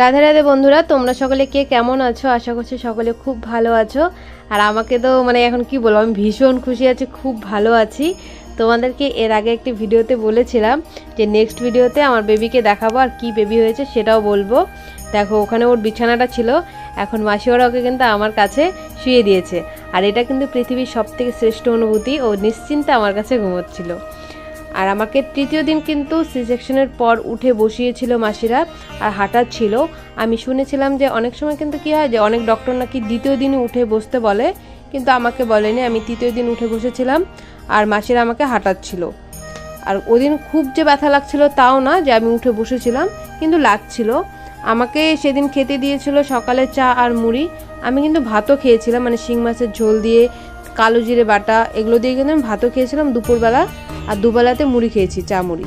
রাধে রাধে বন্ধুরা, তোমরা সকলে কে কেমন আছো? আশা করছি সকলে খুব ভালো আছো। আর আমাকে তো মানে এখন কি বলব, আমি ভীষণ খুশি আছি, খুব ভালো আছি। তোমাদেরকে এর আগে একটি ভিডিওতে বলেছিলাম যে নেক্সট ভিডিওতে আমার বেবিকে দেখাবো আর কি বেবি হয়েছে সেটাও বলব। দেখো, ওখানে ওর বিছানাটা ছিল, এখন মাসি ওরা ওকে কিন্তু আমার কাছে শুয়ে দিয়েছে। আর এটা কিন্তু পৃথিবীর সব থেকে শ্রেষ্ঠ অনুভূতি ও নিশ্চিন্তে আমার কাছে ঘুমোচ্ছিল। আর আমাকে তৃতীয় দিন কিন্তু সি সেকশনের পর উঠে বসিয়েছিল মাসিরা আর হাঁটাচ্ছিল। আমি শুনেছিলাম যে অনেক সময় কিন্তু কি হয় যে অনেক ডক্টর নাকি দ্বিতীয় দিনে উঠে বসতে বলে, কিন্তু আমাকে বলেনি। আমি তৃতীয় দিন উঠে বসেছিলাম আর মাসিরা আমাকে হাঁটাচ্ছিল। আর ওদিন খুব যে ব্যথা লাগছিল তাও না যে আমি উঠে বসেছিলাম, কিন্তু লাগছিল। আমাকে সেদিন খেতে দিয়েছিল সকালে চা আর মুড়ি। আমি কিন্তু ভাতও খেয়েছিলাম মানে শিং মাছের ঝোল দিয়ে কালো জিরে বাটা, এগুলো দিয়ে কিন্তু আমি ভাতও খেয়েছিলাম দুপুরবেলা, আর দুবেলাতে মুড়ি খেয়েছি, চা মুড়ি।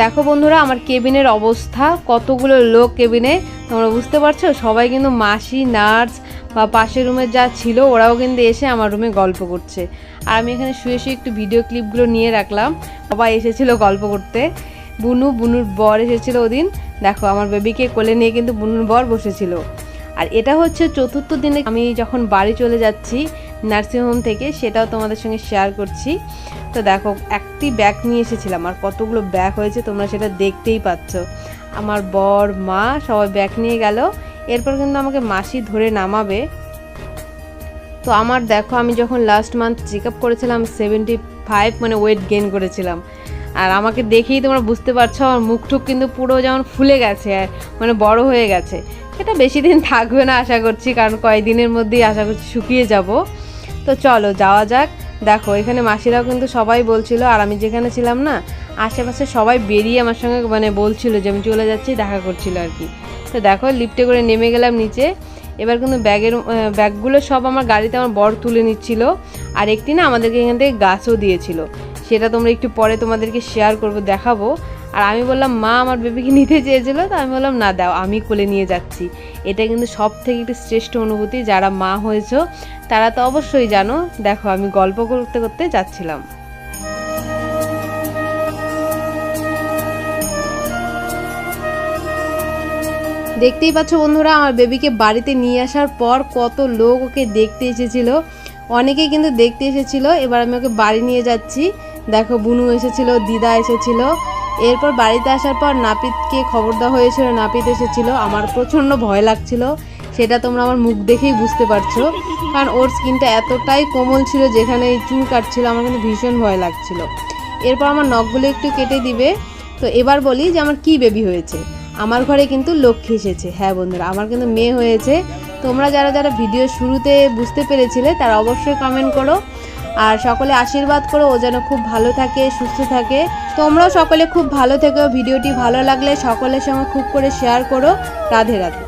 দেখো বন্ধুরা, আমার কেবিনের অবস্থা, কতগুলো লোক কেবিনে, তোমরা বুঝতে পারছ? সবাই কিন্তু মাসি, নার্স বা পাশের রুমে যা ছিল, ওরাও কিন্তু এসে আমার রুমে গল্প করছে। আর আমি এখানে শুয়ে শুয়ে একটু ভিডিও ক্লিপগুলো নিয়ে রাখলাম। সবাই এসেছিল গল্প করতে। বুনু, বুনুর বর এসেছিল ওদিন। দেখো, আমার বেবিকে কোলে নিয়ে কিন্তু বুনুর বর বসেছিল। আর এটা হচ্ছে চতুর্থ দিনে আমি যখন বাড়ি চলে যাচ্ছি নার্সিংহোম থেকে সেটাও তোমাদের সঙ্গে শেয়ার করছি। তো দেখো, একটি ব্যাগ নিয়ে এসেছিলাম আর কতগুলো ব্যাগ হয়েছে তোমরা সেটা দেখতেই পাচ্ছ। আমার বর, মা সবাই ব্যাগ নিয়ে গেল। এরপর কিন্তু আমাকে মাসি ধরে নামাবে। তো আমার দেখো, আমি যখন লাস্ট মান্থ চেক আপ করেছিলাম সেভেন্টি ফাইভ মানে ওয়েট গেইন করেছিলাম। আর আমাকে দেখেই তোমরা বুঝতে পারছ, আমার মুখ টুক কিন্তু পুরো যেমন ফুলে গেছে, আর মানে বড় হয়ে গেছে। সেটা বেশি দিন থাকবে না আশা করছি, কারণ কয়েকদিনের মধ্যেই আশা করছি শুকিয়ে যাব। তো চলো, যাওয়া যাক। দেখো, এখানে মাসিরাও কিন্তু সবাই বলছিল, আর আমি যেখানে ছিলাম না, আশেপাশে সবাই বেরিয়ে আমার সঙ্গে মানে বলছিল যে আমি চলে যাচ্ছি, দেখা করছিল আর কি। তো দেখো লিফটে করে নেমে গেলাম নিচে। এবার কিন্তু ব্যাগের ব্যাগগুলো সব আমার গাড়িতে আমার বর তুলে নিচ্ছিল, আর একটি না আমাদেরকে এখান থেকে গাছও দিয়েছিল। সেটা তোমরা একটু পরে তোমাদেরকে শেয়ার করব, দেখাবো। আর আমি বললাম, মা, আমার বেবিকে নিতে চেয়েছিল, তো আমি বললাম, না, দাও, আমি কোলে নিয়ে যাচ্ছি। এটা কিন্তু সব থেকে একটি শ্রেষ্ঠ অনুভূতি, যারা মা হয়েছো, তারা তো অবশ্যই জানো। দেখো, আমি গল্প করতে করতে যাচ্ছিলাম। দেখতেই পাচ্ছ বন্ধুরা, আমার বেবিকে বাড়িতে নিয়ে আসার পর কত লোক ওকে দেখতে এসেছিল। অনেকেই কিন্তু দেখতে এসেছিল। এবার আমি ওকে বাড়ি নিয়ে যাচ্ছি। দেখো, বুনু এসেছিল, দিদা এসেছিল। এরপর বাড়িতে আসার পর নাপিতকে খবর দেওয়া হয়েছিল, নাপিত এসেছিল। আমার প্রচণ্ড ভয় লাগছিল। সেটা তোমরা আমার মুখ দেখেই বুঝতে পারছ। কারণ ওর স্কিনটা এতটাই কোমল ছিল যেখানে চুল কাটছিল, আমার কিন্তু ভীষণ ভয় লাগছিল। এরপর আমার নখগুলো একটু কেটে দিবে। তো এবার বলি যে আমার কি বেবি হয়েছে। আমার ঘরে কিন্তু লক্ষ্মী এসেছে। হ্যাঁ বন্ধুরা, আমার কিন্তু মেয়ে হয়েছে। তোমরা যারা যারা ভিডিও শুরুতে বুঝতে পেরেছিলে, তারা অবশ্যই কমেন্ট করো। আর সকলে আশীর্বাদ করো, ও যেন খুব ভালো থাকে, সুস্থ থাকে। তোমরাও সকলে খুব ভালো থেকো, ভিডিওটি ভালো লাগলে সকলের সঙ্গে খুব করে শেয়ার করো। রাধে রাধে।